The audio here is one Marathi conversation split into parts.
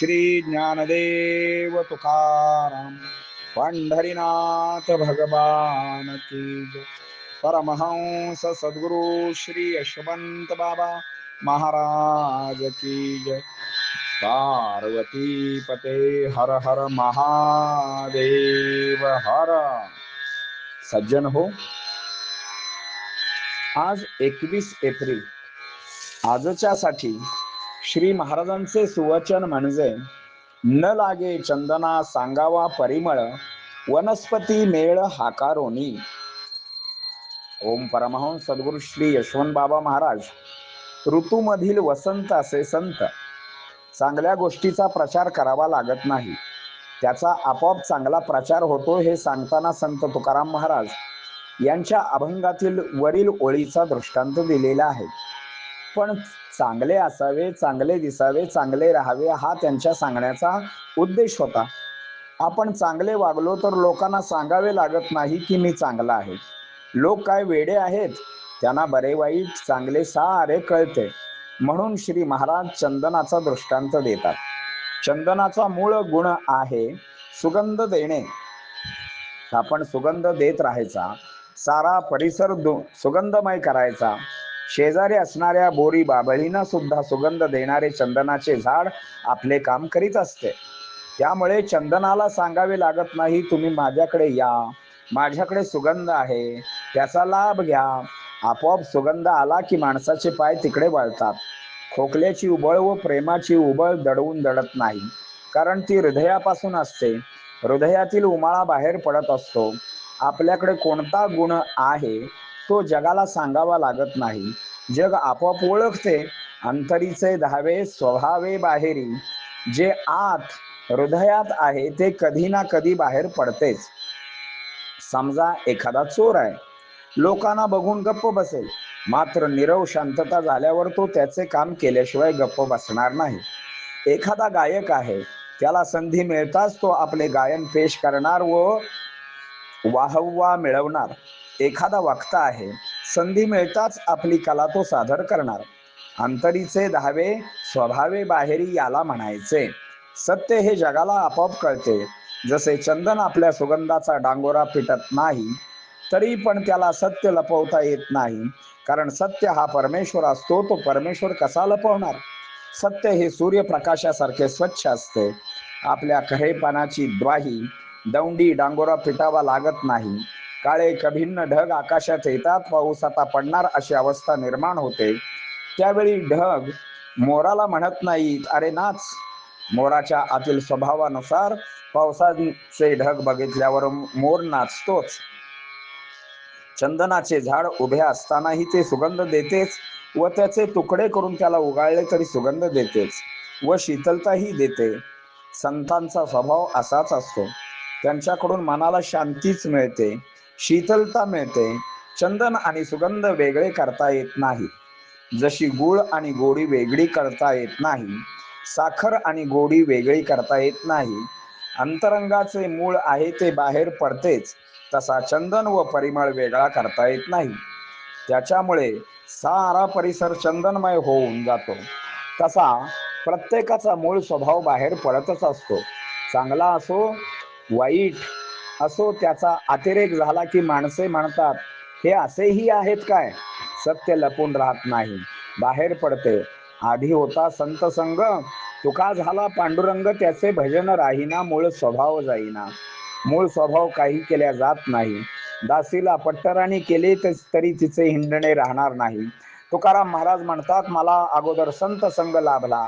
श्री ज्ञानदेव तुकाराम पंढरीनाथ भगवान की परमहंस सद्गुरु श्री यशवंत बाबा महाराज की जय. पार्वती पते हर हर महादेव हर. सज्जन हो. आज एकवीस एप्रिल. आजच्या साठी श्री महाराजांचे सुवचन म्हणजे न लागे चंदना सांगावा परिमळ वनस्पती मेळ हाकारोनी. ओम परमहंस सद्गुरु श्री यशवंत बाबा महाराज ऋतूमधील वसंत असे संत चांगल्या गोष्टीचा प्रचार करावा लागत नाही. त्याचा आपोआप चांगला प्रचार होतो हे सांगताना संत तुकाराम महाराज यांच्या अभंगातील वरील ओळीचा दृष्टांत दिलेला आहे. पण चांगले असावे चांगले दिसावे चांगले राहावे हा त्यांच्या सांगण्याचा उद्देश होता. आपण चांगले वागलो तर लोकांना सांगावे लागत नाही की मी चांगला आहे. लोक काय वेडे आहेत? त्यांना बरे वाईट चांगले सारे कळते. म्हणून श्री महाराज चंदनाचा दृष्टांत देतात. चंदनाचा मूळ गुण आहे सुगंध देणे. आपण सुगंध देत राहायचा. सारा परिसर दु- सुगंधमय करायचा. शेजारी असणाऱ्या बोरी बाबळींना सुद्धा सुगंध देणारे चंदनाचे झाड आपले काम करीत असते. त्यामुळे चंदनाला सांगावे लागत नाही तुम्ही माझ्याकडे या. माझ्याकडे सुगंध आहे. त्याचा लाभ घ्या. आपोआप सुगंध आला की माणसाचे पाय तिकडे वळतात. खोकल्याची उबळ व प्रेमाची उबळ दडवून दडत नाही. कारण ती हृदयापासून असते. हृदयातील उमाळा बाहेर पडत असतो. आपल्याकडे कोणता गुण आहे? तो जगाला सांगावा लागत नाही. जग आपोआप ओळखते. अंतरीचे धावे स्वभावे बाहेरी जे आत हृदयात आहे ते कधी ना कधी बाहेर पडतेच. समजा एखादा चोर आहे. लोकांना बघून गप्प बसेल. मात्र निरव शांतता झाल्यावर तो त्याचे काम केल्याशिवाय गप्प बसणार नाही. एखादा गायक आहे. त्याला संधी मिळताच तो आपले गायन पेश करणार व वाहवा मिळवणार. एखादा वक्ता आहे संधी मिळताच आपली कला तो सादर करणार. अंतरीचे धावे स्वभावे बाहेरी याला म्हणायचे. सत्य हे जगाला आपोआप कळते. जसे चंदन आपल्या सुगंधाचा डांगोरा पिटत नाही तरी पण त्याला सत्य लपवता येत नाही. कारण सत्य हा परमेश्वर असतो तो परमेश्वर कसा लपवणार? सत्य हे सूर्यप्रकाशासारखे स्वच्छ असते. आपल्या खरेपणाची द्वाही दौंडी डांगोरा पिटावा लागत नाही. काळे कभिन्न ढग आकाशात येतात पाऊस आता पडणार अशी अवस्था निर्माण होते. त्यावेळी ढग मोराला म्हणत नाहीत अरे नाच. मोराच्या आतील स्वभावानुसार पावसाचे ढग बघितल्यावर मोर नाचतोच. चंदनाचे झाड उभे असतानाही ते सुगंध देतेच व त्याचे तुकडे करून त्याला उगाळले तरी सुगंध देतेच व शीतलताही देते. संतांचा स्वभाव असाच असतो. त्यांच्याकडून मनाला शांतीच मिळते. शीतलता मिळते. चंदन आणि सुगंध वेगळे करता येत नाही. जशी गुळ आणि गोडी वेगळी करता येत नाही साखर आणि गोडी वेगळी करता येत नाही. अंतरंगाचे मूळ आहे ते बाहेर पडतेच तसा चंदन व परिमळ वेगळा करता येत नाही. त्याच्यामुळे सारा परिसर चंदनमय होऊन जातो. तसा प्रत्येकाचा मूळ स्वभाव बाहेर पडतच असतो. चांगला असो वाईट असो त्याचा अतिरेक झाला की माणसे म्हणतात हे असेही आहेत काय? सत्य लपून राहत नाही. बाहेर पडते. आधी होता संत संग. तुका झाला पांडुरंग. त्याचे भजन राहीना. मूळ स्वभाव जाईना. मूळ स्वभाव काही केल्या जात नाही. दासीला पट्टराणी केले तरी तिचे हिंडणे राहणार नाही. तुकाराम महाराज म्हणतात मला अगोदर संत संग लाभला.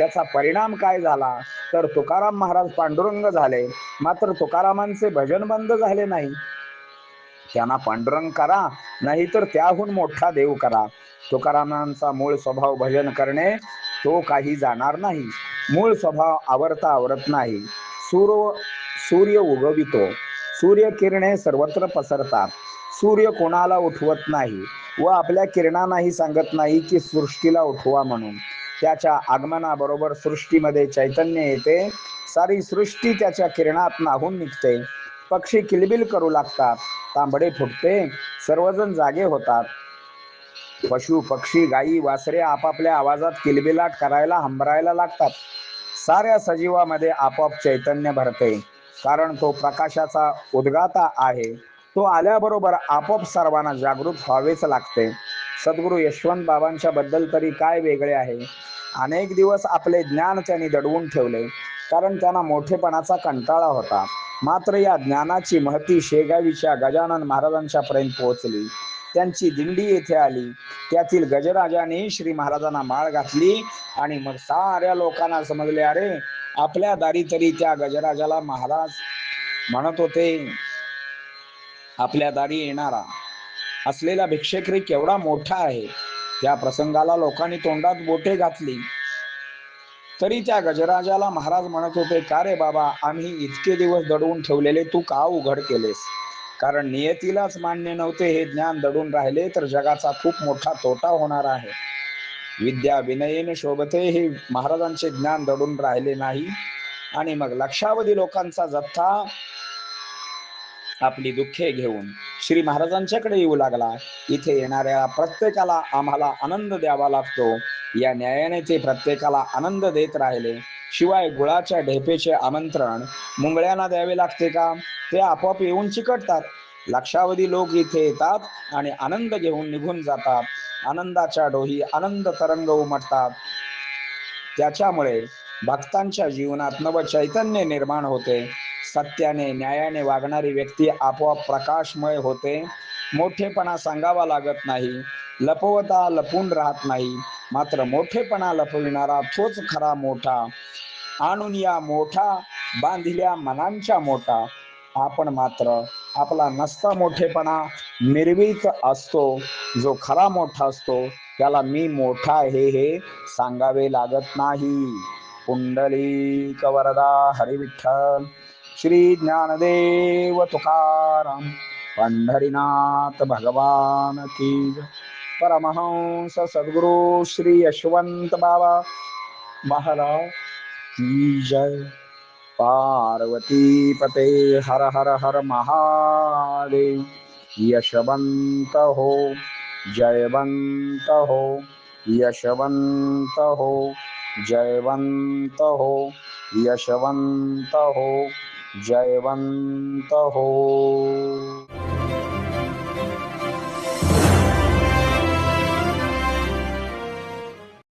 त्याचा परिणाम काय झाला? तर तुकाराम महाराज पांडुरंग झाले. मात्र तुकारामांचे भजन बंद झाले नाही. त्यांना पांडुरंग करा नाहीतर त्याहून मोठा देव करा. तुकारामांचा मूळ स्वभाव भजन करणे तो काही जाणार नाही. मूळ स्वभाव आवरता आवरत नाही. सूर्य सूर्य उगवितो. सूर्य किरणे सर्वत्र पसरतात. सूर्य कोणाला उठवत नाही व आपल्या किरणांनाही सांगत नाही की सृष्टीला उठवा म्हणून. त्याच्या आगमनाबरोबर सृष्टीमध्ये चैतन्य येते. सारी सृष्टी त्याच्या किरणात नाहून निघते. पक्षी किलबिल करू लागतात. तांबडे फुटते. सर्वजण जागे होतात. पशु पक्षी गायी वासरे आपापल्या आवाजात किलबिलाट करायला हंबरायला लागतात. साऱ्या सजीवामध्ये आपोआप चैतन्य भरते. कारण तो प्रकाशाचा उद्गाता आहे. तो आल्याबरोबर आपोआप सर्वांना जागृत व्हावेच लागते. सद्गुरू यशवंत बाबांच्या बद्दल तरी काय वेगळे आहे? अनेक दिवस आपले ज्ञान त्यांनी दडवून ठेवले कारण त्यांना मोठेपणाचा कंटाळा होता. मात्र या ज्ञानाची महती शेगावीच्या गजानन महाराजांच्या पर्यंत पोहोचली. त्यांची दिंडी येथे आली. त्यातील गजराजाने श्री महाराजांना माळ घातली आणि मग साऱ्या लोकांना समजले अरे आपल्या दारी तरी त्या गजराजाला महाराज म्हणत होते आपल्या दारी येणारा. असलेला भिक्षेकरी केवढा मोठा आहे. त्या प्रसंगाला लोकांनी तोंडात बोटे घातली. तरी त्या गजराजाला महाराज म्हणत होते का रे बाबा आम्ही इतके दिवस दडवून ठेवलेले तू का उघड केलेस? कारण नियतीलाच मान्य नव्हते हे ज्ञान दडून राहिले तर जगाचा खूप मोठा तोटा होणार आहे. विद्या विनयेने शोभते हे महाराजांचे ज्ञान दडून राहिले नाही. आणि मग लक्षावधी लोकांचा जथ्था आपली दुःखे घेऊन श्री महाराजांच्याकडे येऊ लागला. इथे येणाऱ्या प्रत्येकाला आम्हाला आनंद द्यावा लागतो. या न्यायाने ते प्रत्येकाला आनंद देत राहिले. शिवाय गुळाच्या ढेपेचे आमंत्रण मुंगळ्यांना द्यावे लागते का? ते आपोआप येऊन चिकटतात. लक्षावधी लोक इथे येतात आणि आनंद घेऊन निघून जातात. आनंदाच्या डोही आनंद तरंग उमटतात. त्याच्यामुळे भक्तांच्या जीवनात नव चैतन्य निर्माण होते. सत्याने न्यायाने वागणारी व्यक्ती आपोआप प्रकाशमय होते. मोठेपणा सांगावा लागत नाही. लपवता लपून राहत नाही. मात्र मोठेपणा लपविणारा तोच खरा मोठा. आणून या मोठा बांधिल्या मनांच्या मोठा. आपण मात्र आपला नसता मोठेपणा निर्वीत असतो. जो खरा मोठा असतो त्याला मी मोठा हे हे सांगावे लागत नाही. पुंडली कवरदा हरिविठ्ठल. श्री ज्ञानदेव तुकाराम पंढरीनाथ भगवान की परमहंस सद्गुरु श्री यशवंत बाबा महाराज की जय. पार्वती पते हर हर हर महादेव यशवंत हो जयवंत हो यशवंत हो जयवंत हो यशवंत हो. जयवंत हो।